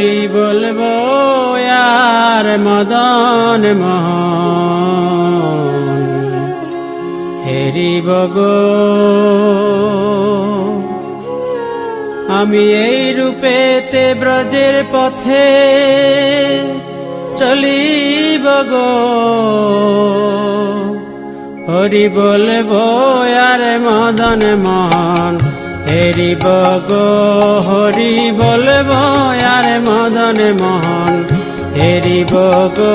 করি বলব আর মদন মহন, হেরিব আমি এই রূপেতে ব্রজের পথে চলি বগ হরি বলব আর মদন মহন হেরিব গো, হরি বলব, আর মদন মোহন। হেরিব গো,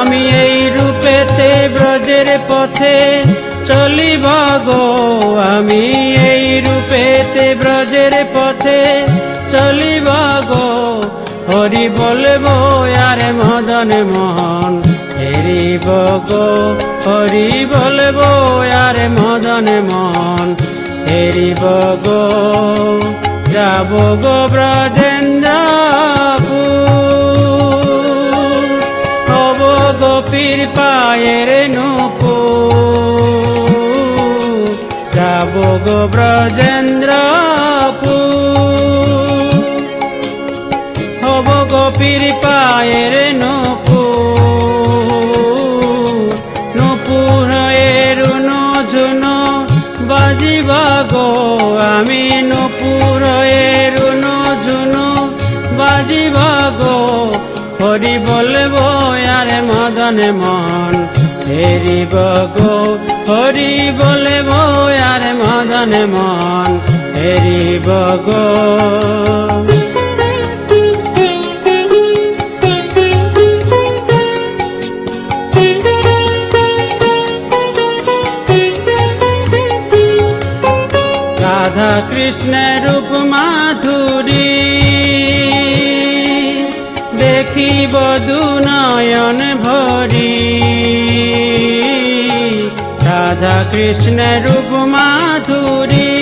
আমি এই রূপেতে ব্রজের পথে চলিব গো। আমি এই রূপেতে ব্রজের পথে চলিব গো। হরি বলব, আর মদন মোহন। হেরিব গো, হরি বলব, আর মদন মোহন। হেরিব গো যাব গো ব্রজেন্দ্রপুর। হব গোপীর পায়ের নুপু যাব গো ব্রজেন্দ্রপুর। হব গোপীর পায়ের নুপু মন। হেরিব গো হরি বলব আর মদন মন। হেরিব গো। রাধা কৃষ্ণের রূপ মাধুরী দেখিব দুনয়ন ভরি। রাধা কৃষ্ণ রূপ মাধুরী।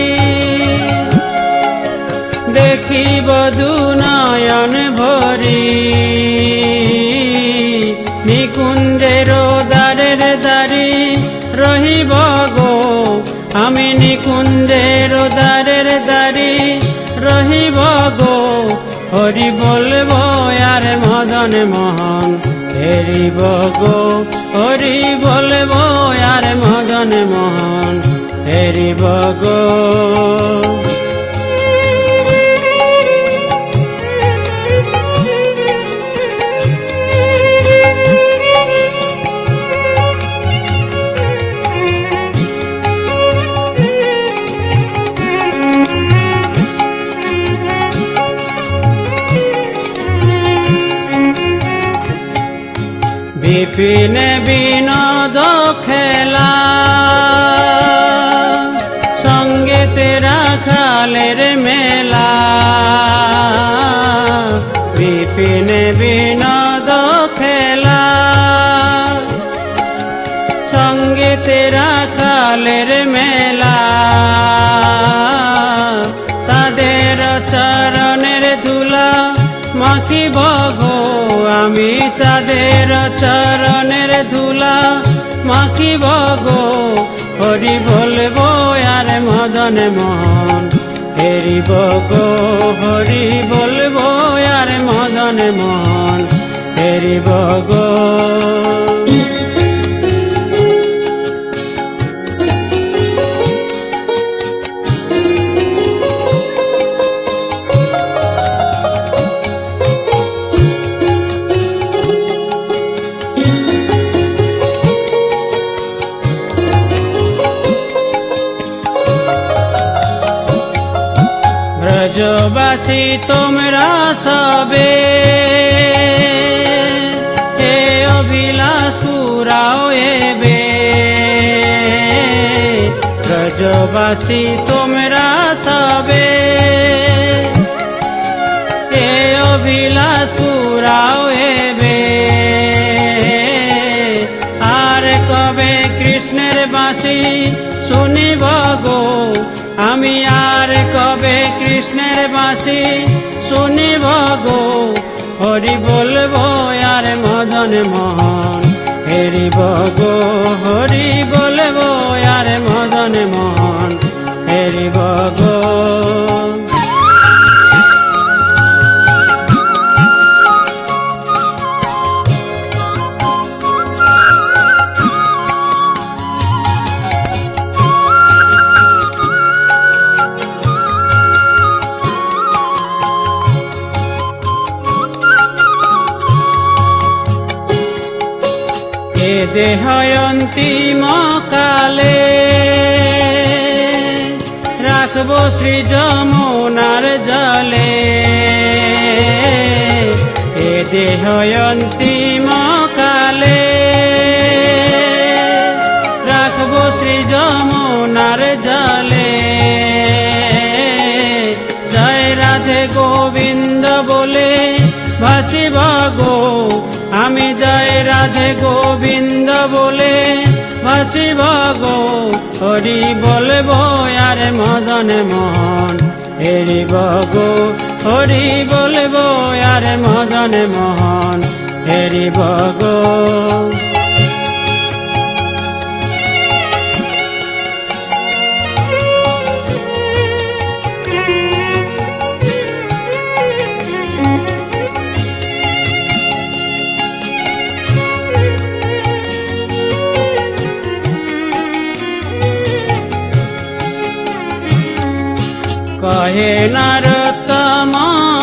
দেখিব দুনয়ন ভরি। নিকুঞ্জের দ্বারের দ্বারি রহিব গো। আমি নিকুঞ্জের দ্বারের দ্বারি রহিব গো। হরি বলব, আর মদন মোহন হেরিব গো। হরি বলব, আর মদন মোহন হেরিব গো বিপিন বিনোদ চরণের ধুলা মাখিব গো। হরি বলব, আর মদন মোহন হেরিব গো। হরি বলব, আর মদন মোহন হেরিব গো। ব্রজবাসী তোমরা সবে এ অভিলাষ পুরাও এবে ব্রজবাসী তোমরা সবে এ অভিলাষ পুরাও এবে আর কবে কৃষ্ণের বাসী শুনিব গো? আমি কৃষ্ণের বাসি শুনিব গো হরি বলব আর মদন মোহন। হেরিব গো হরি বলব আর এ দেহয়ন্তিম কালে রাখব শ্রী যমুনার জলে। এ দেহয়ন্তিম কালে রাখব শ্রী যমুনার জলে। জয় রাধে গোবিন্দ বলে ভাসিব গো। আমি জয় রাধে গোবিন্দ ভাসিব গো হরি বলব, আর মদন মোহন। হেরিব গো হরি বলব, আর মদন মোহন। হেরিব গো કહેનાર તમા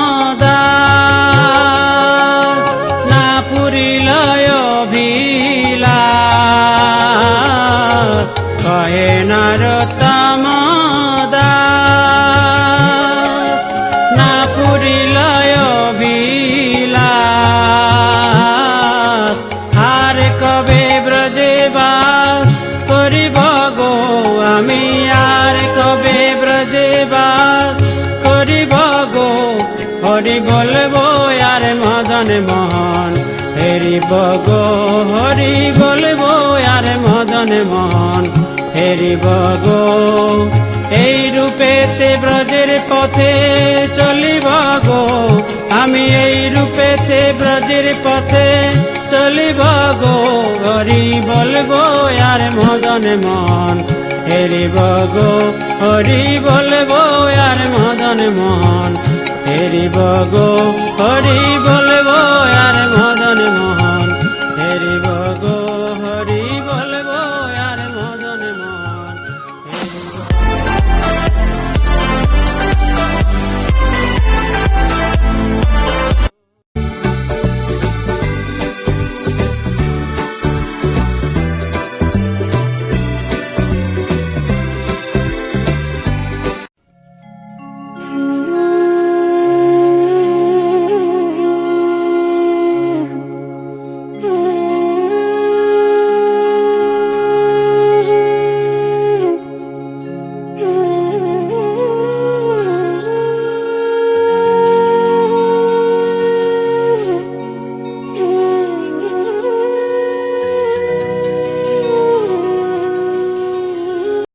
হরি বলব আর মদন মোহন। হেরিব গো, হরি বলব আর মদন মোহন। হেরিব গো, এই রূপেতে ব্রজের পথে চলিব গো। আমি এই রূপেতে ব্রজের পথে চলিব গো। হরি বলব আর মদন মন হেরিব গো, হরি বলব আর মদন মন হেরিব গো হরি বলব আর মদন